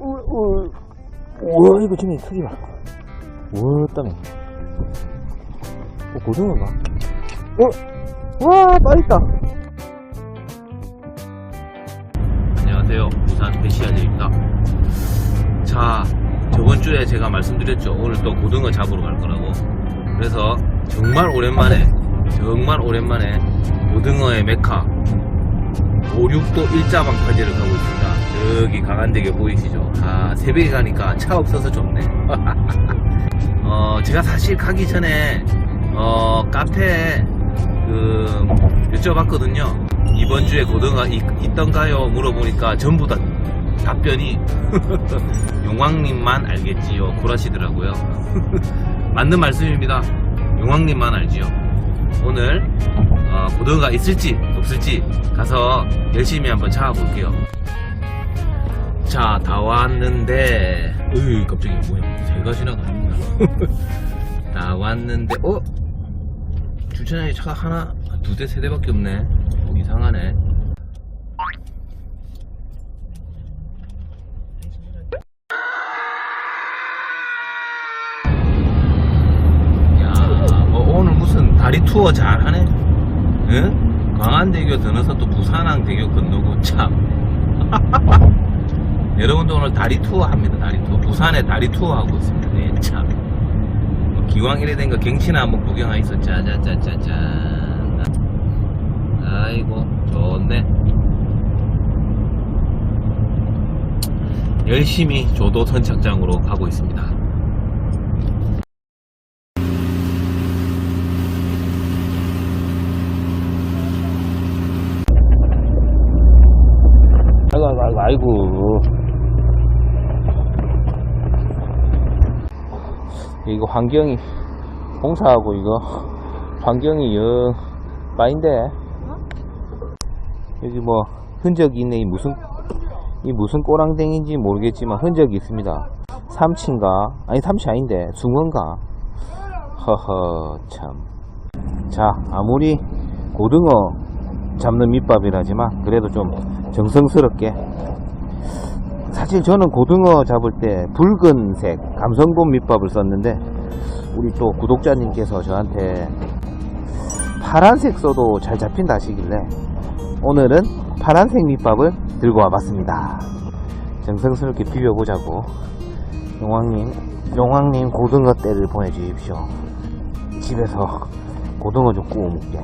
우와, 이거 지금 크기 봐. 우와, 땀이. 어, 고등어가? 어? 와, 맛있다. 안녕하세요. 부산 배시아재입니다. 자, 저번 주에 제가 말씀드렸죠. 오늘 또 고등어 잡으러 갈 거라고. 그래서 정말 오랜만에, 정말 오랜만에 고등어의 메카, 56도 일자방파제를 가고 있습니다. 저기 강한대교 보이시죠? 아, 새벽에 가니까 차 없어서 좋네. 어, 제가 사실 가기 전에, 어, 카페에, 그, 여쭤봤거든요. 이번 주에 고등어 있, 있던가요? 물어보니까 전부 다 답변이, 용왕님만 알겠지요. 그러시더라고요. 맞는 말씀입니다. 용왕님만 알지요. 오늘, 어, 고등어가 있을지 없을지 가서 열심히 한번 찾아볼게요. 자, 다 왔는데, 으이, 갑자기 뭐야, 세 가지나 가는구나. 다 왔는데, 어? 주차장에 차가 하나, 두 대, 세 대밖에 없네. 어, 이상하네. 야, 뭐 오늘 무슨 다리 투어 잘 하네? 응? 광안대교 건너서 또 부산항대교 건너고 참. 여러분도 오늘 다리 투어 합니다. 다리 투어. 부산에 다리 투어 하고 있습니다. 네, 참. 뭐 기왕 이래 된거 경치나 한번 구경하겠어. 짜자짜짜짠. 아이고, 좋네. 열심히 조도 선착장으로 가고 있습니다. 아이고, 아이고, 이거 환경이, 공사하고 이거, 환경이 영, 빠인데. 여기 뭐, 흔적이 있네. 이 무슨, 이 무슨 꼬랑댕인지 모르겠지만 흔적이 있습니다. 삼치인가? 아니, 삼치 아닌데. 숭어인가? 허허, 참. 자, 아무리 고등어 잡는 밑밥이라지만, 그래도 좀 정성스럽게 사실 저는 고등어 잡을 때 붉은색 감성돔 밑밥을 썼는데 우리 또 구독자님께서 저한테 파란색 써도 잘 잡힌다 하시길래 오늘은 파란색 밑밥을 들고 와봤습니다 정성스럽게 비벼보자고 용왕님 용왕님 고등어 떼를 보내주십시오 집에서 고등어 좀 구워 먹게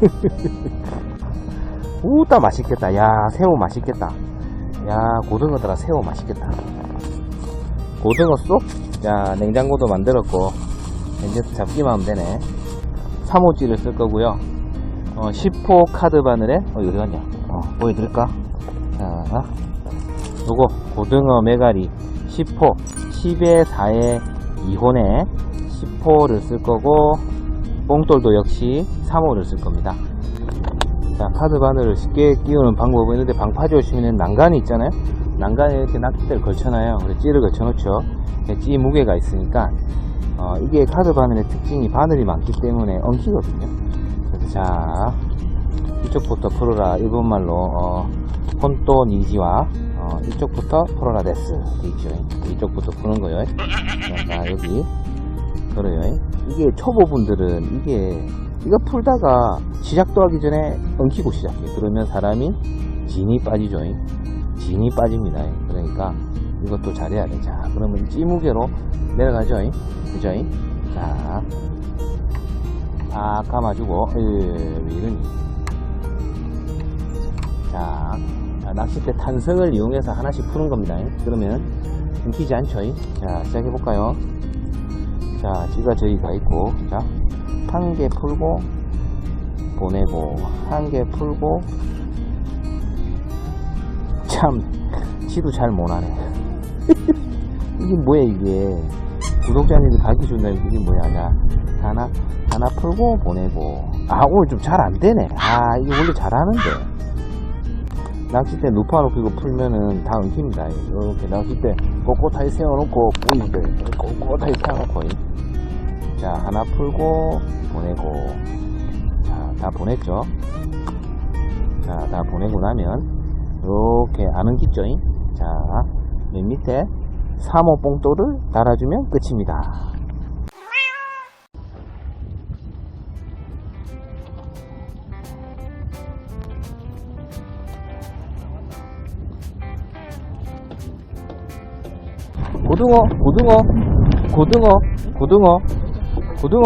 우따 맛있겠다. 야, 새우 맛있겠다. 야, 고등어더라 새우 맛있겠다. 고등어 쏙? 자, 냉장고도 만들었고, 이제 잡기만 하면 되네. 3호찌를 쓸 거고요. 어, 10호 카드 바늘에, 어, 어디 갔냐? 어, 보여드릴까? 자, 요거, 고등어 메가리 10호, 10에 4에 2호네 10호를 쓸 거고, 뽕돌도 역시 3호를 쓸 겁니다. 자, 카드 바늘을 쉽게 끼우는 방법은 있는데 방파제 오시면 난간이 있잖아요. 난간에 이렇게 낚싯대를 걸쳐놔요. 그래서 찌를 걸쳐놓죠. 찌 무게가 있으니까 어, 이게 카드 바늘의 특징이 바늘이 많기 때문에 엉키거든요. 그래서 자 이쪽부터 풀어라 일본말로 어, 혼또 니지와 어, 이쪽부터 풀어라 데스 돼 있죠. 이쪽부터 푸는 거요. 자, 자 여기 그래요. 이게 초보분들은 이게 이거 풀다가 시작도 하기 전에 엉키고 시작해. 그러면 사람이 진이 빠지죠. 진이 빠집니다. 그러니까 이것도 잘해야 돼. 자, 그러면 찌무게로 내려가죠. 그죠? 자, 다 감아주고, 에, 왜 이러니? 자, 자, 낚싯대 탄성을 이용해서 하나씩 푸는 겁니다. 그러면 엉키지 않죠. 자, 시작해볼까요? 자, 찌가 저기 가 있고, 자, 한 개 풀고 보내고 한 개 풀고 참 지도 잘 못하네. 이게 뭐야 이게? 구독자님들 가기 준다 이게 뭐야 냐? 하나 하나 풀고 보내고. 아 오늘 좀 잘 안되네. 아 이게 원래 잘하는데. 낚싯대 누파놓고 이거 풀면은 다 엉킵니다. 이렇게 낚싯대 꼿꼿하게 세워놓고 보이게 꼿꼿하게 세워놓고 자 하나 풀고 보내고. 자 다 보냈죠? 자 다 보내고 나면 이렇게 안 엉키죠 자맨 밑에 3호 봉돌을 달아주면 끝입니다. 고등어, 고등어, 고등어, 고등어, 고등어.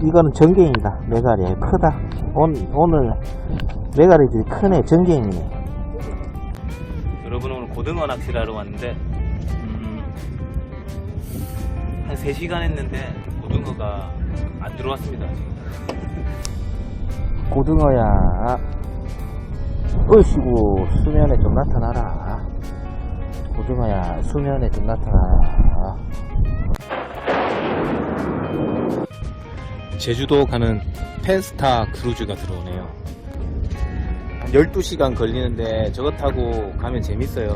이거는 전갱이다. 메가리 크다. 온, 오늘 메가리들이 크네. 전갱이네. 여러분 오늘 고등어 낚시를 하러 왔는데 음, 한 3시간 했는데 고등어가 안 들어왔습니다. 고등어야. 어이씨고 수면에 좀 나타나라. 고등어야 수면에 좀 나타나라. 제주도 가는 펜스타 크루즈가 들어오네요. 한 12시간 걸리는데 저거 타고 가면 재밌어요.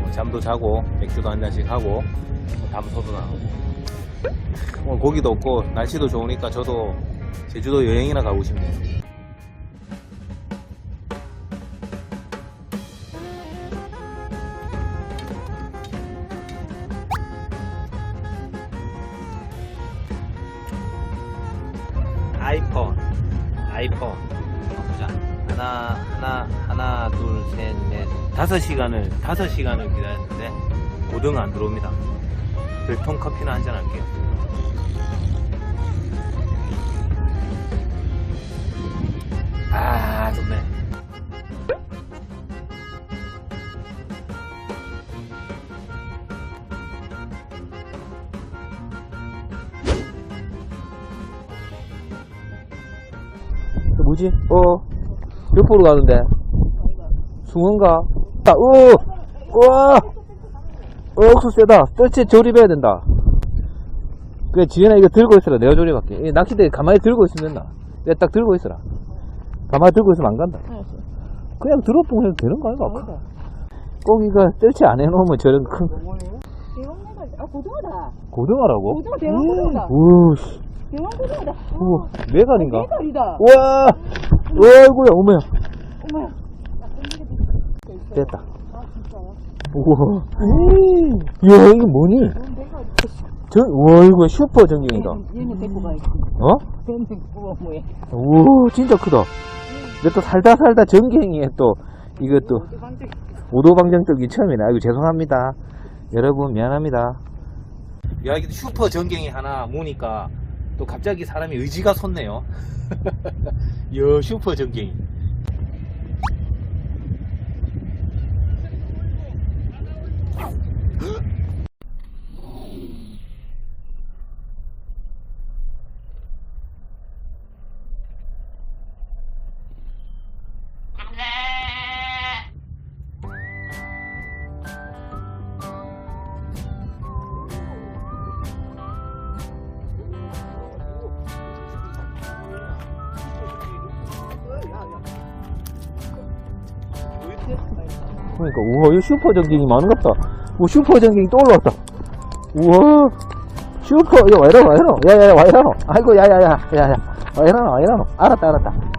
뭐 잠도 자고, 맥주도 한 잔씩 하고, 뭐 담소도 나오고. 오늘 고기도 없고, 날씨도 좋으니까 저도 제주도 여행이나 가고 싶네요. 5시간을 5시간을 기다렸는데 오등은 안 들어옵니다 그 들통 커피나 한잔 할게요 아 좋네 그 뭐지? 어 옆으로 가는데 숭어인가? 아, 우! 우와! 어, 억수 세다. 떨치 조립해야 된다. 그래, 지현아 이거 들고 있어라. 내가 조립할게. 이 낚싯대 가만히 들고 있으면 된다. 내가 딱 들고 있어라. 가만히 들고 있으면 안 간다. 그냥 드롭봉 해도 되는 거 아이가? 꼭 이거 떨치 안 해놓으면 저런 큰 대왕고등어, 아, 고등어다. 고등어라고? 고등어 대왕 고등어다. 우우, 씨. 대왕 고등어다. 우와, 메갈인가? 대가리다. 우와! 어이구야, 어머야. 어머. 됐다. 아? 우와. 이야, 이게 뭐니? 저, 우와, 이거 슈퍼 전갱이다. 얘는 데리고 가야지. 어? 얘는 뭐야. 우와, 진짜 크다. 근데 또 살다 살다 전갱이에 또, 이것도, 오도방정적인 처음이네. 아이고, 죄송합니다. 여러분, 미안합니다. 야, 이게 슈퍼 전갱이 하나 모니까 또 갑자기 사람이 의지가 솟네요. 야, 슈퍼 전갱이. 그러니까 우와 이 슈퍼 전갱이 많은 것 같다. 우 슈퍼 전갱이 또 올라왔다. 우와. 슈퍼 이거 와이라노 와이라노? 야야야 와이라노? 아이고 야야야 야야. 와이라노 와이라노? 알았다 알았다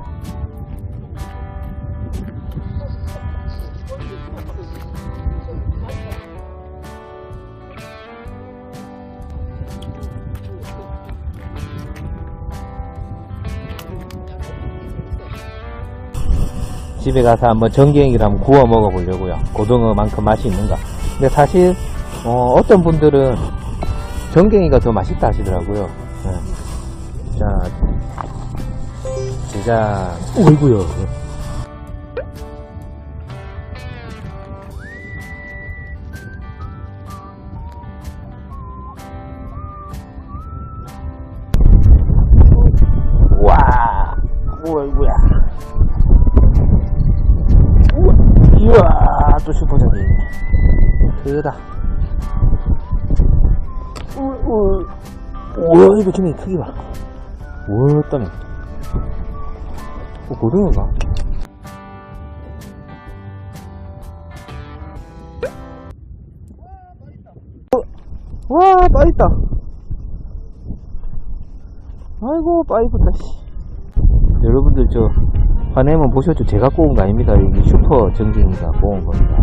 집에 가서 한번 전갱이를 한번 구워 먹어보려고요. 고등어만큼 맛이 있는가. 근데 사실 어, 떤 분들은 전갱이가 더 맛있다 하시더라고요. 네. 자, 제가 어이구요. 와, 어이구야. 우와, 이야, 또 슈퍼전이. 크다. 우, 우, 우와, 이거 지금 크기 봐. 우와, 땀이. 어, 고등어가? 어, 와, 빠있다. 아이고, 빠이부다, 씨. 여러분들, 저, 화내면 보셨죠? 제가 꼬은 거 아닙니다. 이게 슈퍼 정진이가 꼬은 겁니다.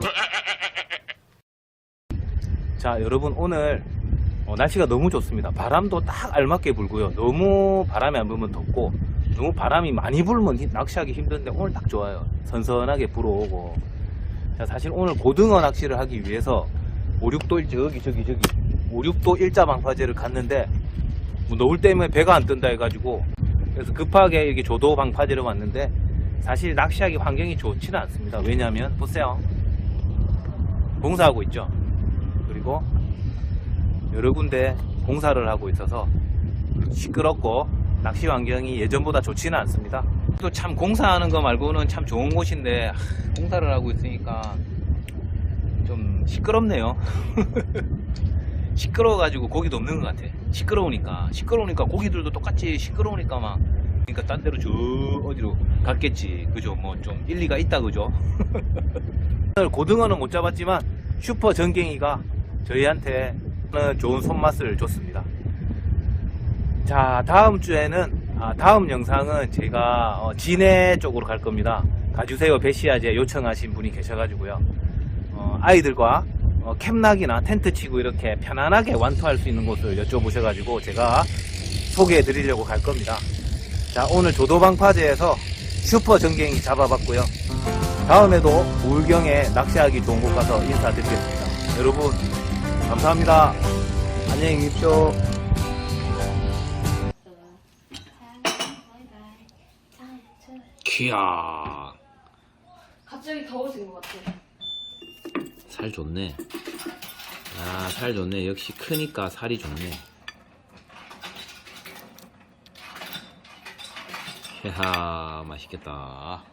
자, 여러분 오늘 어, 날씨가 너무 좋습니다. 바람도 딱 알맞게 불고요. 너무 바람이 안 불면 덥고 너무 바람이 많이 불면 힘- 낚시하기 힘든데 오늘 딱 좋아요. 선선하게 불어오고. 자, 사실 오늘 고등어 낚시를 하기 위해서 5, 6도 일 저기 저기 저기 5, 6도 일자 방파제를 갔는데 뭐 노을 때문에 배가 안 뜬다 해가지고 그래서 급하게 이렇게 조도 방파제를 왔는데 사실 낚시하기 환경이 좋지는 않습니다. 왜냐하면 보세요. 공사하고 있죠. 그리고 여러 군데 공사를 하고 있어서 시끄럽고 낚시 환경이 예전보다 좋지는 않습니다. 또 참 공사하는 거 말고는 참 좋은 곳인데 하, 공사를 하고 있으니까 좀 시끄럽네요. 시끄러워 가지고 고기도 없는 것 같아. 시끄러우니까 시끄러우니까 고기들도 똑같이 시끄러우니까 막 그러니까 딴 데로 저 어디로 갔겠지. 그죠? 뭐 좀 일리가 있다 그죠? 고등어는 못 잡았지만 슈퍼 전갱이가 저희한테 좋은 손맛을 줬습니다. 자, 다음 주에는, 아, 다음 영상은 제가 어, 진해 쪽으로 갈 겁니다. 가주세요 배시아제 요청하신 분이 계셔가지고요. 어, 아이들과 어, 캠락이나 텐트 치고 이렇게 편안하게 완투할 수 있는 곳을 여쭤보셔가지고 제가 소개해 드리려고 갈 겁니다. 자, 오늘 조도방파제에서 슈퍼 전갱이 잡아봤고요. 다음에도 울경에 낚시하기 좋은 곳 가서 인사드리겠습니다. 여러분, 감사합니다. 안녕히 계십시오. 키야 갑자기 더워진 것 같아. 살 좋네. 아, 살 좋네. 역시 크니까 살이 좋네. 야 맛있겠다.